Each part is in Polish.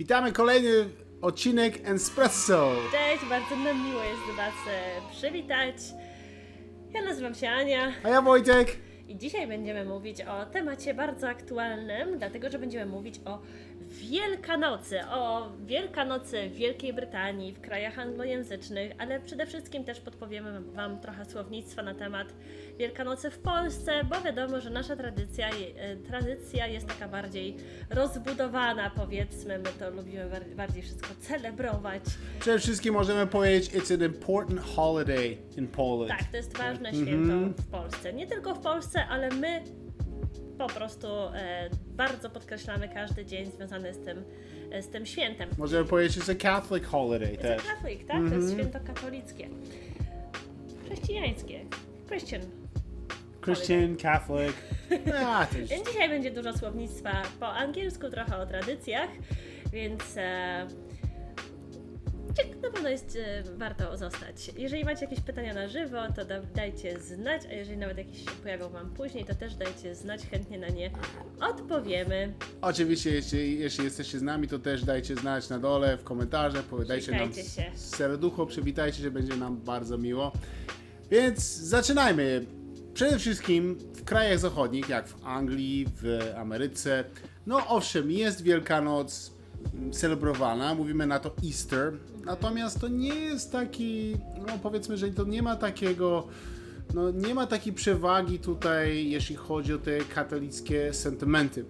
Witamy kolejny odcinek Espresso. Cześć, bardzo nam miło jest Was e, przywitać. Ja nazywam się Ania A ja Wojtek. i dzisiaj będziemy mówić o temacie bardzo aktualnym, dlatego że będziemy mówić o Wielkanocy, o Wielkanocy w Wielkiej Brytanii, w krajach anglojęzycznych, ale przede wszystkim też podpowiemy Wam trochę słownictwa na temat Wielkanocy w Polsce, bo wiadomo, że nasza tradycja, e, tradycja jest taka bardziej rozbudowana, powiedzmy, my to lubimy bar- bardziej wszystko celebrować. Przede wszystkim możemy powiedzieć it's an important holiday in Poland. Tak, to jest ważne święto w Polsce. Nie tylko w Polsce, ale my po prostu e, bardzo podkreślamy każdy dzień związany z tym, e, z tym świętem. Możemy powiedzieć it's a Catholic holiday To też. katolik, tak? To jest święto katolickie. Chrześcijańskie. Christian. Christian, Catholic. A, to jest... Więc dzisiaj będzie dużo słownictwa po angielsku, trochę o tradycjach, więc e, cie- na pewno jest e, warto zostać. Jeżeli macie jakieś pytania na żywo, to da, dajcie znać, a jeżeli nawet jakieś się pojawią Wam później, to też dajcie znać, chętnie na nie odpowiemy. Oczywiście, jeśli, jeśli jesteście z nami, to też dajcie znać na dole w komentarzach, dajcie nam się. serducho, przywitajcie się, będzie nam bardzo miło. Więc zaczynajmy. Przede wszystkim w krajach zachodnich, jak w Anglii, w Ameryce, no owszem, jest Wielkanoc celebrowana, mówimy na to Easter, natomiast to nie jest taki, no powiedzmy, że to nie ma takiego, no nie ma takiej przewagi tutaj, jeśli chodzi o te katolickie sentymenty.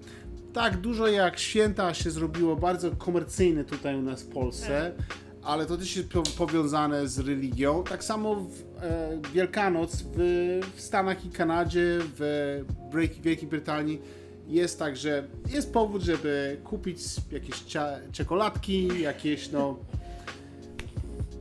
Tak dużo jak święta się zrobiło bardzo komercyjne tutaj u nas w Polsce, ale to też jest po- powiązane z religią. Tak samo w, e, Wielkanoc w, Stanach i Kanadzie, w Wielkiej Brytanii jest tak, że jest powód, żeby kupić jakieś czekoladki, jakieś no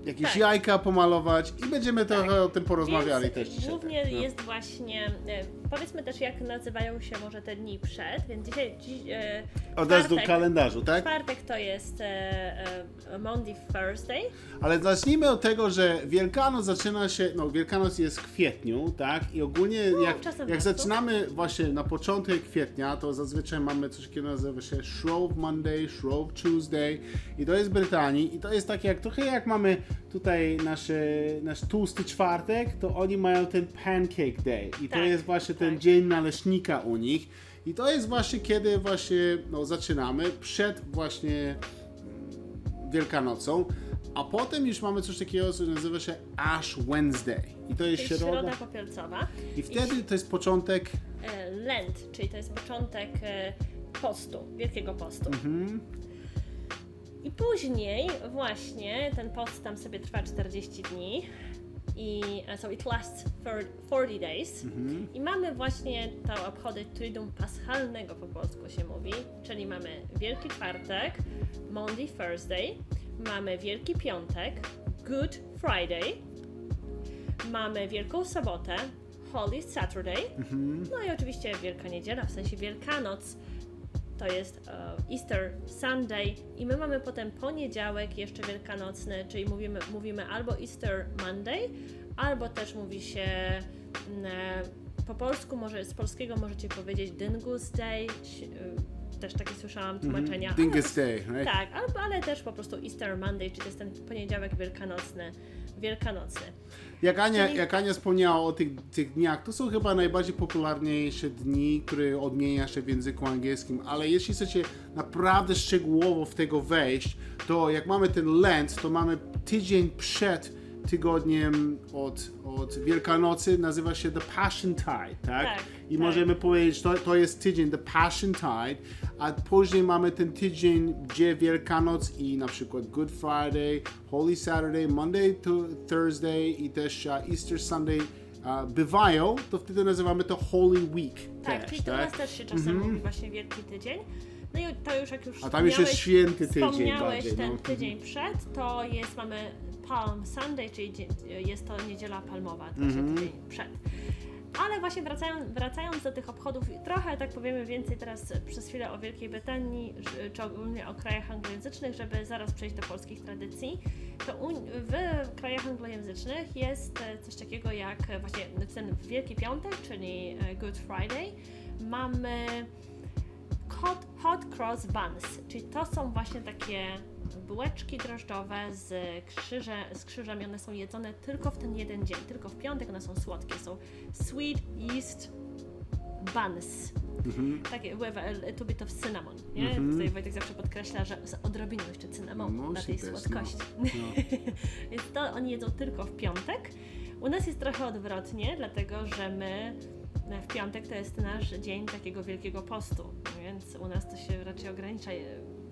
jakieś Tak. jajka pomalować i będziemy trochę o tym porozmawiali Więc też dzisiaj. Głównie tak, no. jest właśnie, e, powiedzmy też jak nazywają się może te dni przed, więc dzisiaj, dziś, e, Od razu do czwartek- kalendarzu, tak? Czwartek to jest e, e, Monday, Thursday. Ale zacznijmy od tego, że Wielkanoc zaczyna się, no Wielkanoc jest w kwietniu, tak? I ogólnie No, jak, jak marcu. zaczynamy właśnie na początek kwietnia, to zazwyczaj mamy coś takiego nazywa się Shrove Monday, Shrove Tuesday i to jest w Brytanii i to jest takie jak trochę jak mamy tutaj nasze, nasz tłusty czwartek, to oni mają ten Pancake Day i to Tak, jest właśnie ten tak. dzień naleśnika u nich i to jest właśnie kiedy właśnie no, zaczynamy przed właśnie Wielkanocą, a potem już mamy coś takiego, co nazywa się Ash Wednesday. I to jest To jest środa. środa popielcowa. I wtedy to jest początek. E, Lent, czyli to jest początek e, postu, Wielkiego Postu. Mhm. I później właśnie ten post tam sobie trwa 40 dni. I e, so it lasts for 40 days. Mhm. I mamy właśnie te obchody Triduum Paschalnego po polsku się mówi, czyli mamy Wielki Czwartek, Monday Thursday, mamy Wielki Piątek, Good Friday, mamy Wielką Sobotę, Holy Saturday, Mhm. no i oczywiście Wielka Niedziela, w sensie Wielkanoc, to jest e, Easter Sunday i my mamy potem poniedziałek jeszcze wielkanocny, czyli mówimy, mówimy albo Easter Monday, albo też mówi się mm, e, po polsku, może z polskiego możecie powiedzieć Dingus Day, e, też takie słyszałam tłumaczenia. ale- Dingus Day, right? tak, albo, ale też po prostu Easter Monday, czyli to jest ten poniedziałek wielkanocny, wielkanocny. Jak, Ania, Czyli- jak Ania wspomniała o tych, tych dniach, to są chyba najbardziej popularniejsze dni, które odmienia się w języku angielskim, ale jeśli chcecie naprawdę szczegółowo w tego wejść, to jak mamy ten Lent, to mamy tydzień przed tygodniem od, od Wielkanocy, nazywa się The Passion Tide, tak? Tak, I tak. możemy powiedzieć, to, to jest tydzień The Passion Tide, a później mamy ten tydzień, gdzie Wielkanoc i na przykład Good Friday, Holy Saturday, Monday to Thursday i też Easter Sunday bywają, to wtedy nazywamy to Holy Week Tak, też, czyli to tak? nas też się czasem mówi właśnie Wielki Tydzień. No i to już jak już A tam już jest święty tydzień Wspomniałeś bardziej, ten no. tydzień przed, to jest, mamy Palm Sunday, czyli jest to niedziela palmowa, właśnie Mhm. tydzień przed. Ale właśnie wracając, wracając do tych obchodów, trochę tak powiemy więcej teraz przez chwilę o Wielkiej Brytanii, czy ogólnie o krajach anglojęzycznych, żeby zaraz przejść do polskich tradycji. To w krajach anglojęzycznych jest e, coś takiego jak właśnie ten Wielki Piątek, czyli e, Good Friday. Mamy hot, hot cross buns, czyli to są właśnie takie bułeczki drożdżowe z, krzyże, z krzyżem i one są jedzone tylko w ten jeden dzień, tylko w piątek one są słodkie, są sweet yeast buns. Takie with a little bit of cinnamon, nie? Tutaj Wojtek zawsze podkreśla, że z odrobiną jeszcze cynamonu No, dla tej być, słodkości. no. Więc to oni jedzą tylko w piątek. U nas jest trochę odwrotnie, dlatego że my e, w piątek to jest nasz dzień takiego wielkiego postu, więc u nas to się raczej ogranicza e,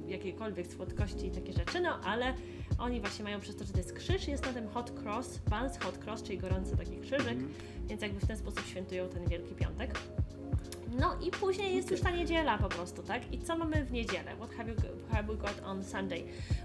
jakiejkolwiek słodkości i takie rzeczy, no ale oni właśnie mają przez to, że to jest krzyż, jest na tym hot cross, buns hot cross, czyli gorący taki krzyżyk, więc jakby w ten sposób świętują ten Wielki Piątek. No i później jest już ta niedziela po prostu, tak? I co mamy w niedzielę? What have, you, have we got on Sunday?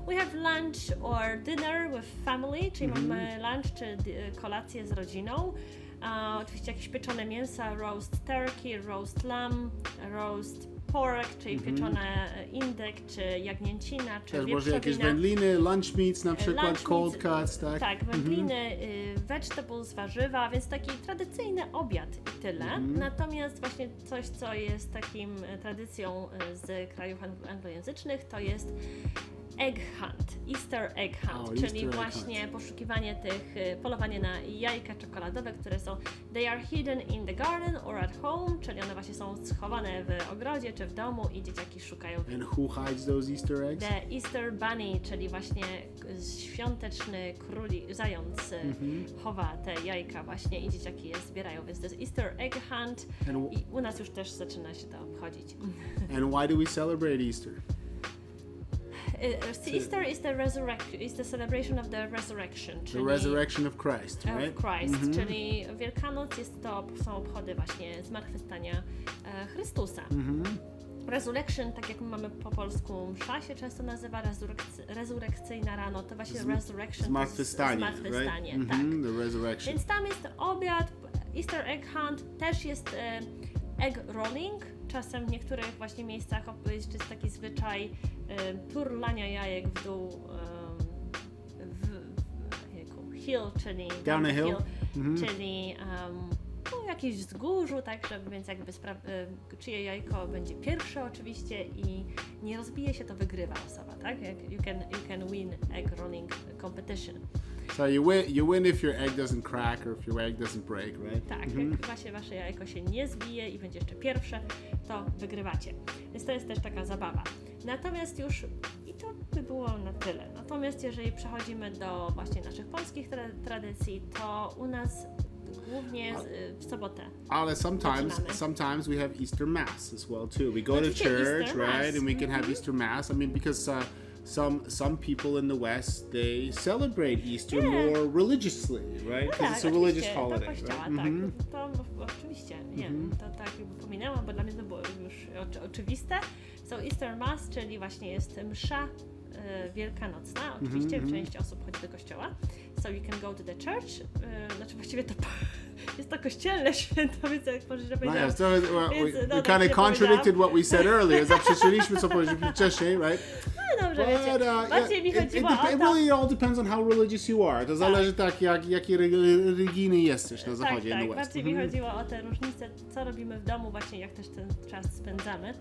We have lunch or dinner with family, czyli mamy lunch czy kolację z rodziną. A, oczywiście jakieś pieczone mięsa, roast turkey, roast lamb, roast pork, czyli pieczone e, indyk, czy jagnięcina, czy Też może jakieś wędliny, lunch meats na przykład, lunch cold meats, cuts, tak? Tak, wędliny, y, vegetables, warzywa, więc taki tradycyjny obiad i tyle. Mhm. Natomiast właśnie coś, co jest takim y, tradycją z krajów anglo- anglojęzycznych, to jest egg hunt, Easter egg hunt, O, czyli Easter właśnie poszukiwanie tych, y, polowanie na jajka czekoladowe, które są they are hidden in the garden or at home, czyli one właśnie są schowane w ogrodzie czy w domu i dzieciaki szukają And who hides those Easter eggs? The Easter Bunny, czyli właśnie świąteczny króli, zając y, chowa te jajka właśnie i dzieciaki je zbierają, więc to jest Easter Egg Hunt i u nas już też zaczyna się to obchodzić. and why do we celebrate Easter? Y, Easter is the resurrection, is the celebration of the resurrection, The czyli resurrection of Christ, of right? Christ, Mhm. czyli Wielkanoc jest to, są obchody właśnie zmartwychwstania e, Chrystusa. Mhm. Resurrection, tak jak mamy po polsku, msza się często nazywa resurrekcy, rezurekcyjna rano, to właśnie Zm- resurrection Zmartwychwstanie, to jest zmartwychwstanie, right? tak. Mhm, The resurrection. Więc tam jest obiad, Easter egg hunt, też jest e, egg rolling. Czasem w niektórych właśnie miejscach op- jest jest taki zwyczaj e, turlania jajek w dół em, w, jejku, hill, czyli Down a hill. Mhm. czyli um, po jakimś wzgórzu, tak, żeby, więc jakby e, czyje jajko będzie pierwsze oczywiście i nie rozbije się, to wygrywa osoba, tak? Jak you can, you can win egg rolling competition. So you win, you win if your egg doesn't crack or if your egg doesn't break, right? Tak, Mhm. jak wasze jajko się nie zbije i będzie jeszcze pierwsze, to wygrywacie. Więc to jest też taka zabawa. Natomiast już, i to by było na tyle. Natomiast jeżeli przechodzimy do właśnie naszych polskich tra- tradycji, to u nas głównie w sobotę. Ale sometimes, Zaczynamy. sometimes we have Easter Mass as well too. We go to church, Easter right, Mass. and we can have Mhm. Easter Mass. I mean, because uh, some some people in the West they celebrate Easter Yeah. more religiously, right? Because it's a religious holiday, do kościoła, right? Tak. To o- oczywiście, nie, to tak jakby pominęłam, bo dla mnie to było już oczy, oczywiste. So Easter Mass, czyli właśnie jest msza e, wielkanocna. Oczywiście Mhm, część osób chodzi do kościoła. So you can go to the church. E, znaczy właściwie to jest to kościelne święto, więc jak możesz No powiedzieć. yes, so, well, we, no, tak kind of contradicted what we said earlier. Zaprzeczyliśmy, co powiedzieliśmy wcześniej, right? No dobrze, wiecie. But, uh, Bardziej mi yeah, it, chodziło it, o dep- it to. really all depends on how religious you are. To zależy tak, jak, jaki relig- religijny jesteś na Tak, zachodzie, tak. in the West. Bardziej mi Mhm. chodziło o te różnice, co robimy w domu, właśnie jak też ten czas spędzamy.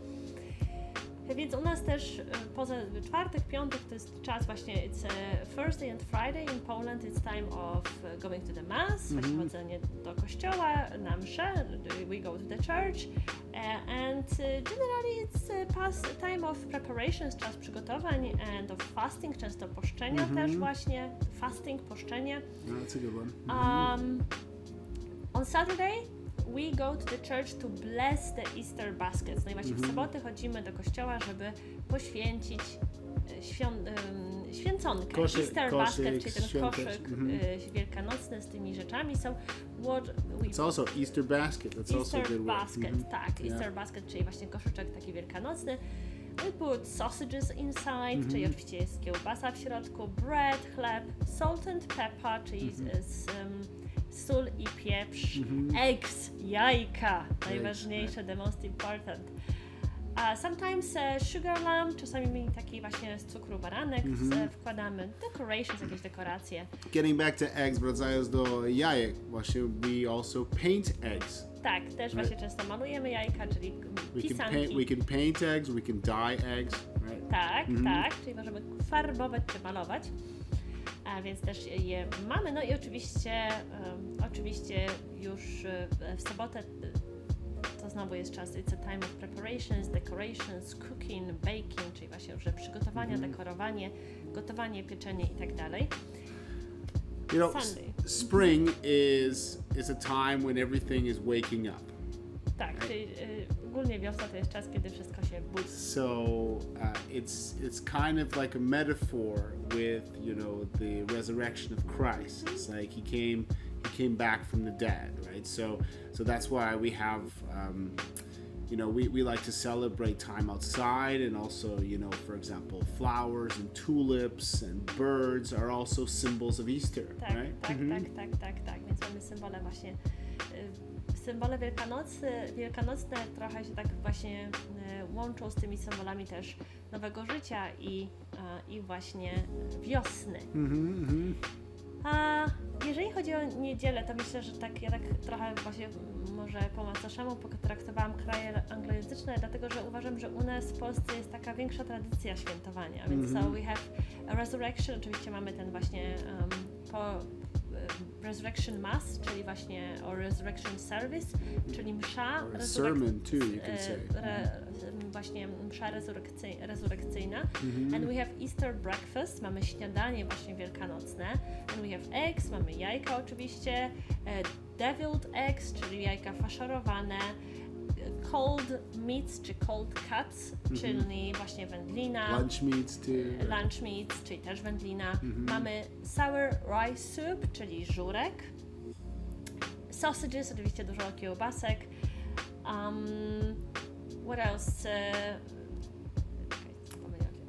Więc u nas też e, poza czwartek, piątek to jest czas właśnie it's a Thursday and Friday in Poland it's time of e, going to the mass, właśnie Mhm. chodzenie do kościoła, na mszę, we go to the church e, and e, generally it's a pass, time of preparations, czas przygotowań and of fasting, często poszczenia Mhm. też właśnie, fasting, poszczenie. No, That's a good one. Um, on Saturday we go to the church to bless the Easter baskets. No i właśnie w sobotę chodzimy do kościoła, żeby poświęcić e, świąt, em, święconkę. Koszyk- Easter koszyk basket, czyli ten koszyk mhm. e, wielkanocny z tymi rzeczami. So what we It's also Easter basket. That's also Easter good word. basket, Mhm. tak. Yeah. Easter basket, czyli właśnie koszyczek taki wielkanocny. We put sausages inside, czyli oczywiście jest kiełbasa w środku, bread, chleb, salt and pepper, czyli z, z, um, sól i pieprz, eggs, jajka, najważniejsze, the most important. Uh, sometimes uh, sugar lamb, czasami taki właśnie z cukru baranek z, wkładamy, decorations, jakieś dekoracje. Getting back to eggs, wracając do jajek, właśnie we also paint eggs Tak, też właśnie często malujemy jajka, czyli We can, paint, we can paint eggs, we can dye eggs, right? Tak, Mhm. tak, czyli możemy farbować czy malować. A więc też je mamy. No i oczywiście, oczywiście już e, w sobotę to znowu jest czas. It's a time of preparations, decorations, cooking, baking, czyli właśnie już przygotowania, Mhm. dekorowanie, gotowanie, pieczenie i tak dalej. You know, Sunday. spring is is a time when everything is waking up. Tak, czyli e, ogólnie wiosna to jest czas, kiedy wszystko się budzi. So uh, it's it's kind of like a metaphor with you know the resurrection of Christ. It's like he came he came back from the dead, right? So so that's why we have um, you know we, we like to celebrate time outside and also you know for example flowers and tulips and birds are also symbols of Easter, Tak, right? tak, tak, tak, tak, tak. Więc mamy symbole właśnie. y, Symbole Wielkanocy, wielkanocne trochę się tak właśnie y, łączą z tymi symbolami też nowego życia i, i właśnie wiosny. Mhm, mhm. A jeżeli chodzi o niedzielę, to myślę, że tak ja tak trochę właśnie mm, może po macoszemu potraktowałam kraje anglojęzyczne, dlatego że uważam, że u nas w Polsce jest taka większa tradycja świętowania, więc so we have a resurrection, oczywiście mamy ten właśnie um, po resurrection mass, czyli właśnie or resurrection service, czyli msza sermon too, you can e, say. re, właśnie msza rezurekcy, rezurekcyjna. Mhm. And we have Easter breakfast, mamy śniadanie właśnie wielkanocne. And we have eggs, mamy jajka oczywiście. Deviled eggs, czyli jajka faszerowane. Cold meats czy cold cuts, czyli właśnie wędlina. Lunch meats too. Lunch meats, czyli też wędlina. Mamy sour rice soup, czyli żurek. Sausages, oczywiście dużo kiełbasek. Um, what else? E.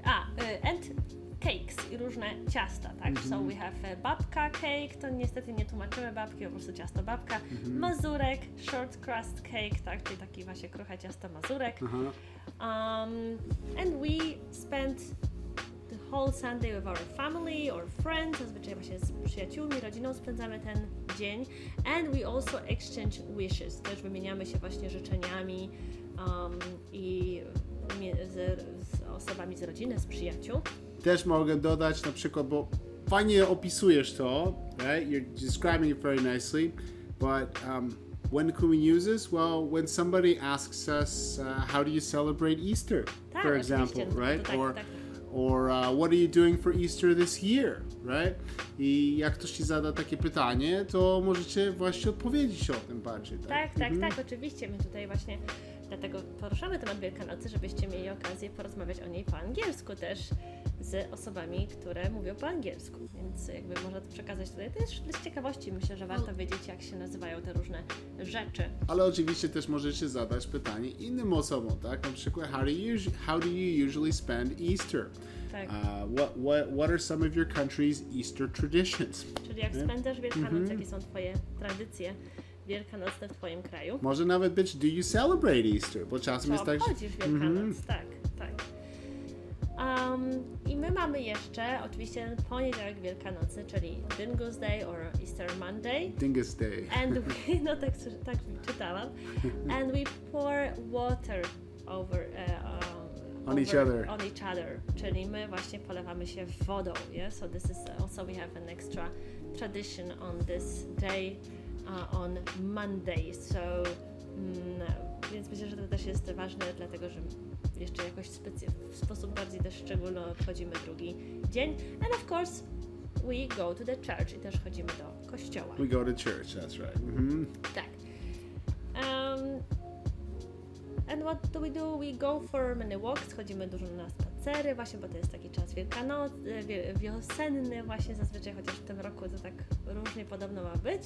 A, e, and cakes i różne ciasta, tak? So we have e, babka cake, to niestety nie tłumaczymy babki, po prostu ciasto babka. Mazurek, short crust cake, tak? Czyli taki właśnie kruche ciasto mazurek. Uh-huh. Um, and we spent the whole Sunday with our family or friends, zazwyczaj właśnie z przyjaciółmi, rodziną spędzamy ten dzień. And we also exchange wishes, też wymieniamy się właśnie życzeniami um, i z, z osobami z rodziny, z przyjaciół. Też mogę dodać na przykład, bo fajnie opisujesz to, right? You're describing it very nicely, but um, when can we use this? Well, when somebody asks us, uh, how do you celebrate Easter, Tak, for oczywiście, example, to right? tak, or tak. or uh, what are you doing for Easter this year, right? I jak ktoś ci zada takie pytanie, to możecie właśnie odpowiedzieć o tym bardziej, tak? Tak, tak, tak, oczywiście. My tutaj właśnie dlatego poruszamy temat Wielkanocy, żebyście mieli okazję porozmawiać o niej po angielsku też z osobami, które mówią po angielsku. Więc jakby można to przekazać tutaj też z ciekawości. Myślę, że warto wiedzieć, jak się nazywają te różne rzeczy. Ale oczywiście też możecie zadać pytanie innym osobom, tak? Na przykład, how do you, how do you usually spend Easter? Tak. Uh, what, what, what are some of your country's Easter traditions? Czyli jak spędzasz Wielkanoc, jakie są Twoje tradycje wielkanocne w Twoim kraju? Może nawet być, do you celebrate Easter? Bo czasem Czy jest tak, obchodzisz Wielkanoc? Tak, tak. Um, I my mamy jeszcze oczywiście ten poniedziałek Wielkanocy, czyli Dingus Day or Easter Monday. Dingus Day. And we, no tak, tak czytałam. And we pour water over, uh, um, On each over- other. On each other. Czyli my właśnie polewamy się wodą, yeah? So this is also we have an extra tradition on this day, uh, on Monday. So, mm, więc myślę, że to też jest ważne, dlatego że jeszcze jakoś w sposób bardziej też szczególny obchodzimy drugi dzień. And of course, we go to the church i też chodzimy do kościoła. We go to church, that's right. Mhm. Tak. Um, and what do we do? We go for many walks, chodzimy dużo na spacery, właśnie, bo to jest taki czas wielkanocy, wie, wiosenny właśnie zazwyczaj, chociaż w tym roku to tak różnie podobno ma być,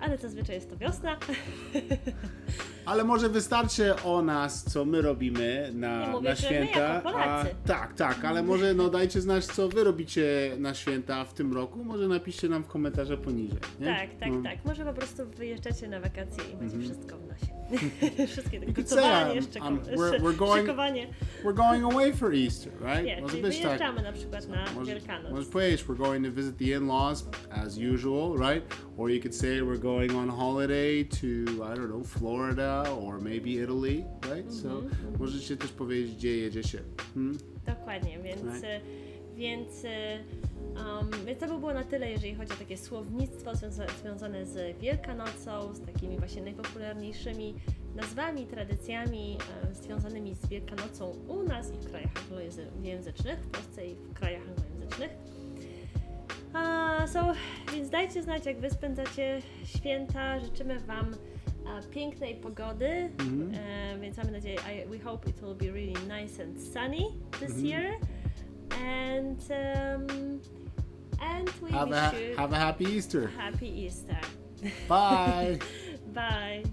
ale zazwyczaj jest to wiosna. Ale może wystarczy o nas, co my robimy Nie na, mówię, na że my święta. jako Polacy. Tak, tak, ale może no dajcie znać, co wy robicie na święta w tym roku. Może napiszcie nam w komentarzach poniżej. Nie? tak, tak, No. tak. Może po prostu wyjeżdżacie na wakacje i będzie wszystko w nosie. Wszystkie te could gotowanie, say, um, szczeko- um, we're- we're going- szykowanie. We're going away for Easter, right? Nie, Może czyli być tak. wyjeżdżamy na przykład na Może, Wielkanoc. może powiedzieć, we're going to visit the in-laws as usual, right? Or you could say we're going on holiday to, I don't know, Florida or maybe Italy, right? So Mhm, możecie też powiedzieć, gdzie jedzie się. Hmm? Dokładnie, więc, Right. więc, um, więc to by było na tyle, jeżeli chodzi o takie słownictwo związa związane z Wielkanocą, z takimi właśnie najpopularniejszymi nazwami, tradycjami e, związanymi z Wielkanocą u nas i w krajach anglojęzycznych, w Polsce i w krajach anglojęzycznych. A, so, więc dajcie znać, jak wy spędzacie święta. Życzymy Wam pięknej pogody. E, więc mamy nadzieję, I, we hope it will be really nice and sunny this mm-hmm. year. And um, and we Have a, wish you have a happy Easter. happy Easter. Bye. Bye.